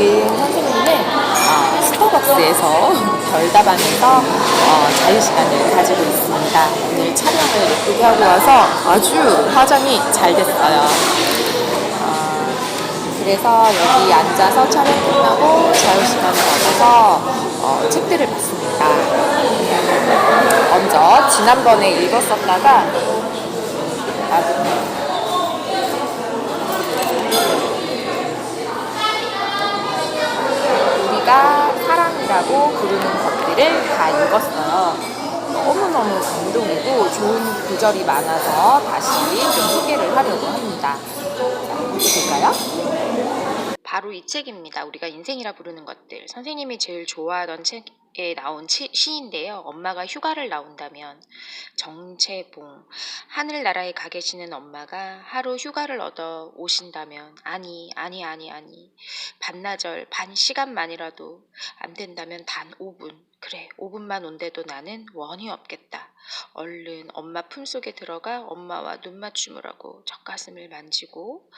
지금 선생님은 어, 스타벅스에서 별다방에서 어, 자유시간을 가지고 있습니다. 오늘 촬영을 예쁘게 하고 와서 아주 화장이 잘 됐어요. 어, 그래서 여기 앉아서 촬영 끝나고 자유시간을 얻어서 어, 책들을 봤습니다. 먼저 지난번에 읽었었다가 아, 우리가 사랑이라고 부르는 것들을 다 읽었어요. 너무너무 감동이고 좋은 구절이 많아서 다시 좀 소개를 하려고 합니다. 자, 보실까요? 바로 이 책입니다. 우리가 인생이라 부르는 것들. 선생님이 제일 좋아하던 책 에 나온 치- 시인데요. 엄마가 휴가를 나온다면 정채봉 하늘나라에 가 계시는 엄마가 하루 휴가를 얻어 오신다면 아니 아니 아니 아니 반나절 반 시간만이라도 안 된다면 단 5분 그래 5분만 온대도 나는 원이 없겠다 얼른 엄마 품속에 들어가 엄마와 눈 맞춤을 하고 젖가슴을 만지고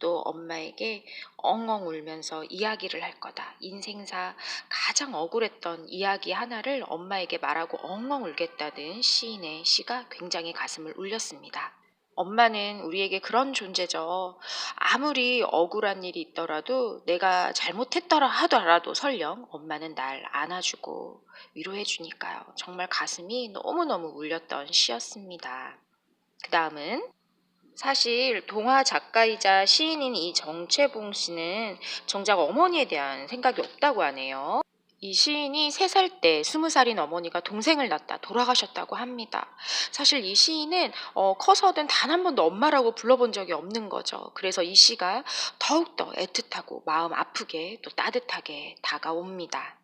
또 엄마에게 엉엉 울면서 이야기를 할 거다 인생사 가장 억울했던 이야기 하나를 엄마에게 말하고 엉엉 울겠다는 시인의 시가 굉장히 가슴을 울렸습니다. 엄마는 우리에게 그런 존재죠. 아무리 억울한 일이 있더라도 내가 잘못했더라 하더라도 설령 엄마는 날 안아주고 위로해주니까요. 정말 가슴이 너무너무 울렸던 시였습니다. 그 다음은 사실 동화 작가이자 시인인 이 정채봉 씨는 정작 어머니에 대한 생각이 없다고 하네요. 이 시인이 3살 때 20살인 어머니가 동생을 낳다 돌아가셨다고 합니다. 사실 이 시인은 어, 커서든 단 한 번도 엄마라고 불러본 적이 없는 거죠. 그래서 이 시가 더욱더 애틋하고 마음 아프게 또 따뜻하게 다가옵니다.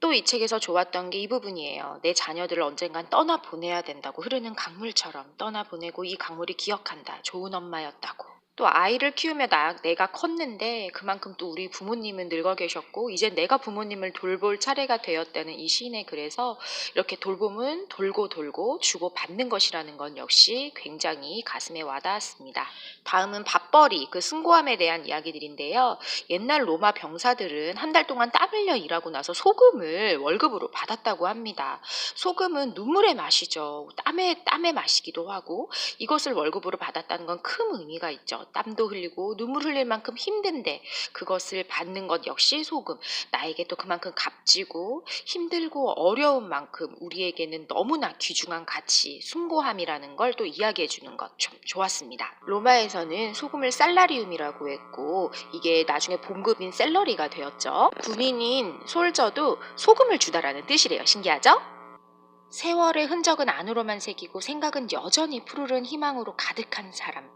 또 이 책에서 좋았던 게 이 부분이에요. 내 자녀들을 언젠간 떠나 보내야 된다고 흐르는 강물처럼 떠나 보내고 이 강물이 기억한다. 좋은 엄마였다고. 또 아이를 키우며 나, 내가 컸는데 그만큼 또 우리 부모님은 늙어 계셨고 이제 내가 부모님을 돌볼 차례가 되었다는 이 시인의 글에서 이렇게 돌봄은 돌고 돌고 주고 받는 것이라는 건 역시 굉장히 가슴에 와닿았습니다. 다음은 밥벌이 그 승고함에 대한 이야기들인데요. 옛날 로마 병사들은 한 달 동안 땀 흘려 일하고 나서 소금을 월급으로 받았다고 합니다. 소금은 눈물의 맛이죠. 땀의 땀의 맛이기도 하고 이것을 월급으로 받았다는 건 큰 의미가 있죠. 땀도 흘리고 눈물 흘릴 만큼 힘든데 그것을 받는 것 역시 소금. 나에게 또 그만큼 값지고 힘들고 어려운 만큼 우리에게는 너무나 귀중한 가치, 숭고함이라는 걸 또 이야기해 주는 것 좀 좋았습니다. 로마에서는 소금을 살라리움이라고 했고 이게 나중에 봉급인 셀러리가 되었죠. 군인인 솔저도 소금을 주다라는 뜻이래요. 신기하죠? 세월의 흔적은 안으로만 새기고 생각은 여전히 푸르른 희망으로 가득한 사람.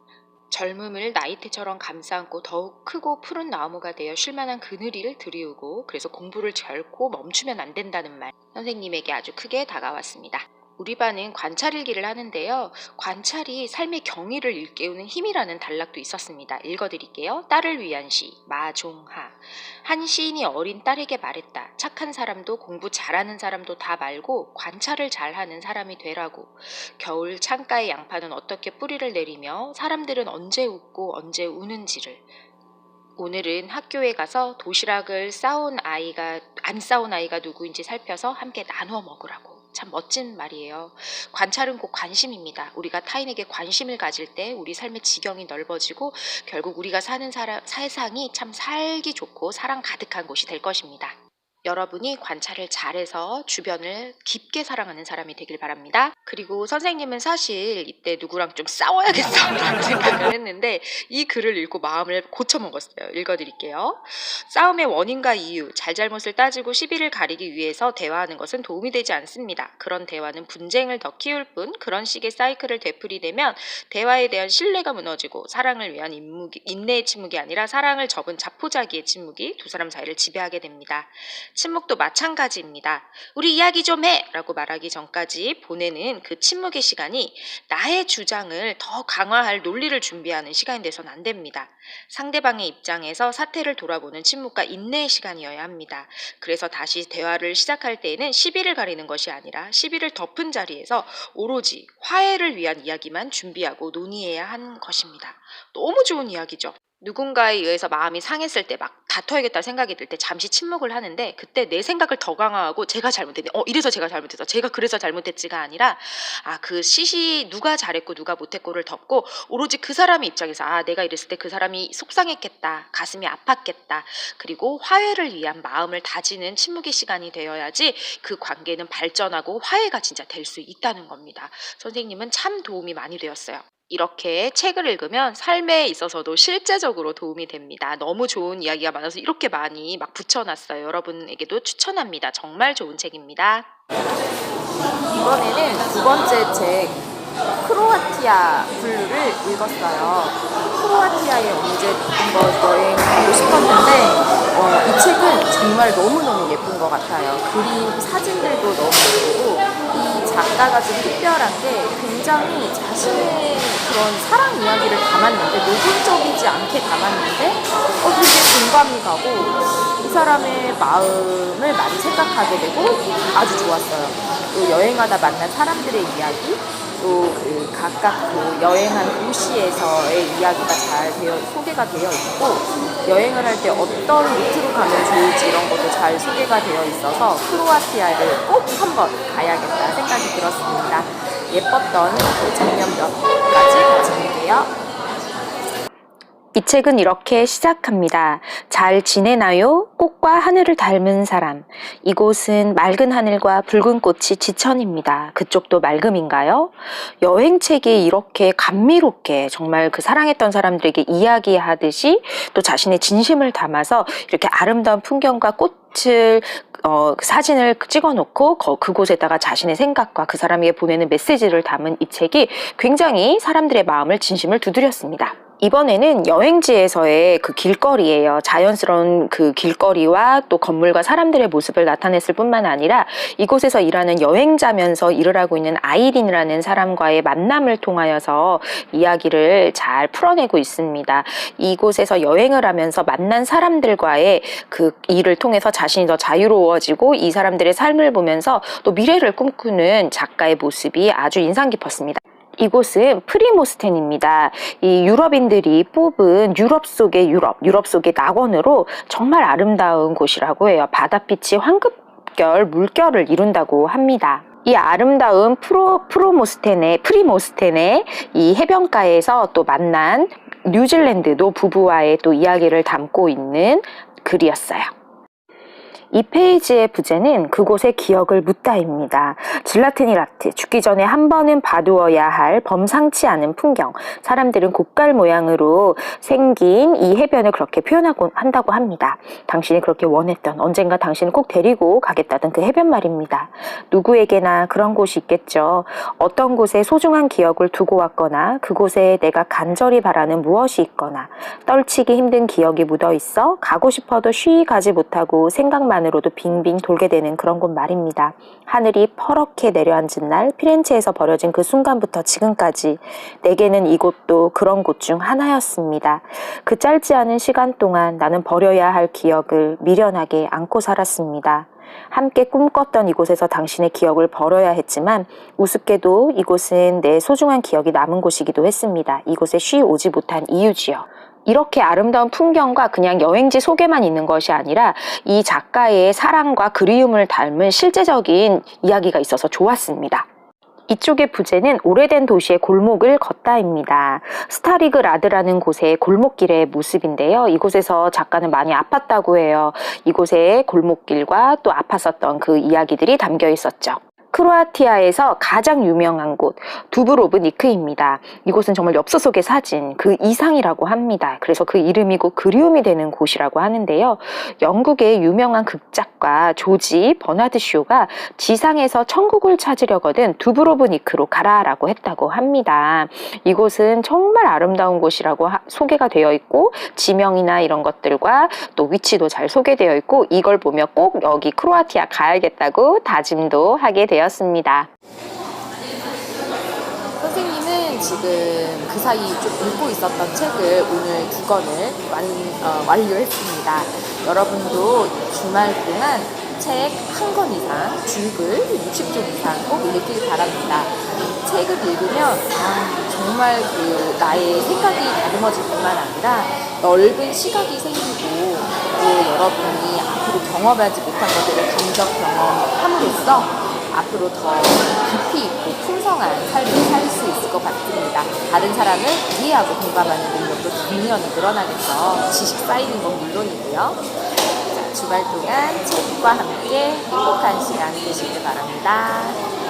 젊음을 나이테처럼 감싸안고 더욱 크고 푸른 나무가 되어 쉴만한 그늘이를 들이우고 그래서 공부를 결코 멈추면 안 된다는 말 선생님에게 아주 크게 다가왔습니다. 우리 반은 관찰일기를 하는데요. 관찰이 삶의 경위를 일깨우는 힘이라는 단락도 있었습니다. 읽어드릴게요. 딸을 위한 시, 마종하. 한 시인이 어린 딸에게 말했다. 착한 사람도 공부 잘하는 사람도 다 말고 관찰을 잘하는 사람이 되라고. 겨울 창가의 양파는 어떻게 뿌리를 내리며 사람들은 언제 웃고 언제 우는지를. 오늘은 학교에 가서 도시락을 싸온 아이가 안 싸온 아이가 누구인지 살펴서 함께 나누어 먹으라고. 참 멋진 말이에요. 관찰은 곧 관심입니다. 우리가 타인에게 관심을 가질 때 우리 삶의 지경이 넓어지고 결국 우리가 사는 사람, 세상이 참 살기 좋고 사랑 가득한 곳이 될 것입니다. 여러분이 관찰을 잘해서 주변을 깊게 사랑하는 사람이 되길 바랍니다. 그리고 선생님은 사실 이때 누구랑 좀 싸워야겠다라는 생각을 했는데 이 글을 읽고 마음을 고쳐먹었어요. 읽어드릴게요. 싸움의 원인과 이유, 잘잘못을 따지고 시비를 가리기 위해서 대화하는 것은 도움이 되지 않습니다. 그런 대화는 분쟁을 더 키울 뿐 그런 식의 사이클을 되풀이되면 대화에 대한 신뢰가 무너지고 사랑을 위한 인내의 침묵이 아니라 사랑을 접은 자포자기의 침묵이 두 사람 사이를 지배하게 됩니다. 침묵도 마찬가지입니다. 우리 이야기 좀 해! 라고 말하기 전까지 보내는 그 침묵의 시간이 나의 주장을 더 강화할 논리를 준비하는 시간이 돼선 안 됩니다. 상대방의 입장에서 사태를 돌아보는 침묵과 인내의 시간이어야 합니다. 그래서 다시 대화를 시작할 때에는 시비를 가리는 것이 아니라 시비를 덮은 자리에서 오로지 화해를 위한 이야기만 준비하고 논의해야 하는 것입니다. 너무 좋은 이야기죠. 누군가에 의해서 마음이 상했을 때 막 다퉈야겠다 생각이 들 때 잠시 침묵을 하는데 그때 내 생각을 더 강화하고 제가 잘못했네. 어 이래서 제가 잘못했어. 제가 그래서 잘못했지가 아니라 아 그 시시 누가 잘했고 누가 못했고를 덮고 오로지 그 사람의 입장에서 아 내가 이랬을 때 그 사람이 속상했겠다. 가슴이 아팠겠다. 그리고 화해를 위한 마음을 다지는 침묵의 시간이 되어야지 그 관계는 발전하고 화해가 진짜 될 수 있다는 겁니다. 선생님은 참 도움이 많이 되었어요. 이렇게 책을 읽으면 삶에 있어서도 실제적으로 도움이 됩니다. 너무 좋은 이야기가 많아서 이렇게 많이 막 붙여놨어요. 여러분에게도 추천합니다. 정말 좋은 책입니다. 이번에는 두 번째 책 크로아티아 블루를 읽었어요. 크로아티아에 언제 한번 여행 가고 싶었는데 어, 이 책은 정말 너무너무 예쁜 것 같아요. 그림 사진들도 너무 예쁘고 이 작가가 좀 특별한 게 굉장히 자신의 그런 사랑 이야기를 담았는데 노골적이지 않게 담았는데 어, 되게 공감이 가고 이 사람의 마음을 많이 생각하게 되고 아주 좋았어요. 또 여행하다 만난 사람들의 이야기, 또 그 각각 그 여행한 도시에서의 이야기가 잘 되어 소개가 되어 있고 여행을 할 때 어떤 루트로 가면 좋을지 이런 것도 잘 소개가 되어 있어서 크로아티아를 꼭 한번 가야겠다 생각이 들었습니다. 예뻤던 그 장면 몇 가지 같이 볼게요. 이 책은 이렇게 시작합니다. 잘 지내나요? 꽃과 하늘을 닮은 사람. 이곳은 맑은 하늘과 붉은 꽃이 지천입니다. 그쪽도 맑음인가요? 여행책이 이렇게 감미롭게 정말 그 사랑했던 사람들에게 이야기하듯이 또 자신의 진심을 담아서 이렇게 아름다운 풍경과 꽃을 어, 그 사진을 찍어놓고 거- 그곳에다가 자신의 생각과 그 사람에게 보내는 메시지를 담은 이 책이 굉장히 사람들의 마음을 진심을 두드렸습니다. 이번에는 여행지에서의 그 길거리예요. 자연스러운 그 길거리와 또 건물과 사람들의 모습을 나타냈을 뿐만 아니라 이곳에서 일하는 여행자면서 일을 하고 있는 아이린이라는 사람과의 만남을 통하여서 이야기를 잘 풀어내고 있습니다. 이곳에서 여행을 하면서 만난 사람들과의 그 일을 통해서 자신이 더 자유로워지고 이 사람들의 삶을 보면서 또 미래를 꿈꾸는 작가의 모습이 아주 인상 깊었습니다. 이곳은 프리모스텐입니다. 이 유럽인들이 뽑은 유럽 속의 유럽, 유럽 속의 낙원으로 정말 아름다운 곳이라고 해요. 바다빛이 황급결 물결을 이룬다고 합니다. 이 아름다운 프로, 프로모스텐의, 프리모스텐의 이 해변가에서 또 만난 뉴질랜드 노부부와의 또 이야기를 담고 있는 글이었어요. 이 페이지의 부제는 그곳의 기억을 묻다입니다. 질라테니 라트, 죽기 전에 한 번은 봐두어야 할 범상치 않은 풍경. 사람들은 곡갈 모양으로 생긴 이 해변을 그렇게 표현하고 한다고 합니다. 당신이 그렇게 원했던 언젠가 당신을 꼭 데리고 가겠다던 그 해변 말입니다. 누구에게나 그런 곳이 있겠죠. 어떤 곳에 소중한 기억을 두고 왔거나 그곳에 내가 간절히 바라는 무엇이 있거나 떨치기 힘든 기억이 묻어 있어 가고 싶어도 쉬이 가지 못하고 생각만 으로도 빙빙 돌게 되는 그런 곳 말입니다. 하늘이 퍼렇게 내려앉은 날 피렌체에서 버려진 그 순간부터 지금까지 내게는 이곳도 그런 곳 중 하나였습니다. 그 짧지 않은 시간 동안 나는 버려야 할 기억을 미련하게 안고 살았습니다. 함께 꿈꿨던 이곳에서 당신의 기억을 벌어야 했지만 우습게도 이곳은 내 소중한 기억이 남은 곳이기도 했습니다. 이곳에 쉬 오지 못한 이유지요. 이렇게 아름다운 풍경과 그냥 여행지 속에만 있는 것이 아니라 이 작가의 사랑과 그리움을 닮은 실제적인 이야기가 있어서 좋았습니다. 이쪽의 부제는 오래된 도시의 골목을 걷다입니다. 스타리그 라드라는 곳의 골목길의 모습인데요. 이곳에서 작가는 많이 아팠다고 해요. 이곳의 골목길과 또 아팠었던 그 이야기들이 담겨 있었죠. 크로아티아에서 가장 유명한 곳 두브로브니크입니다. 이곳은 정말 엽서 속의 사진 그 이상이라고 합니다. 그래서 그 이름이고 그리움이 되는 곳이라고 하는데요. 영국의 유명한 극작가 조지 버나드 쇼가 지상에서 천국을 찾으려거든 두브로브니크로 가라라고 했다고 합니다. 이곳은 정말 아름다운 곳이라고 하- 소개가 되어 있고 지명이나 이런 것들과 또 위치도 잘 소개되어 있고 이걸 보며 꼭 여기 크로아티아 가야겠다고 다짐도 하게 되었습니다. 선생님은 지금 그 사이 좀 읽고 있었던 책을 오늘 두 권을 완, 어, 완료했습니다. 여러분도 주말 동안 책 한 권 이상, 줄글 60쪽 이상 꼭 읽길 바랍니다. 책을 읽으면 아, 정말 그 나의 생각이 다듬어질 뿐만 아니라 넓은 시각이 생기고 또 여러분이 앞으로 경험하지 못한 것들을 간접 경험함으로써 앞으로 더 깊이 있고 풍성한 삶을 살 수 있을 것 같습니다. 다른 사람을 이해하고 공감하는 능력도 당연히 늘어나겠죠. 지식 쌓이는 건 물론이고요. 자, 주말 동안 책과 함께 행복한 시간 되시길 바랍니다.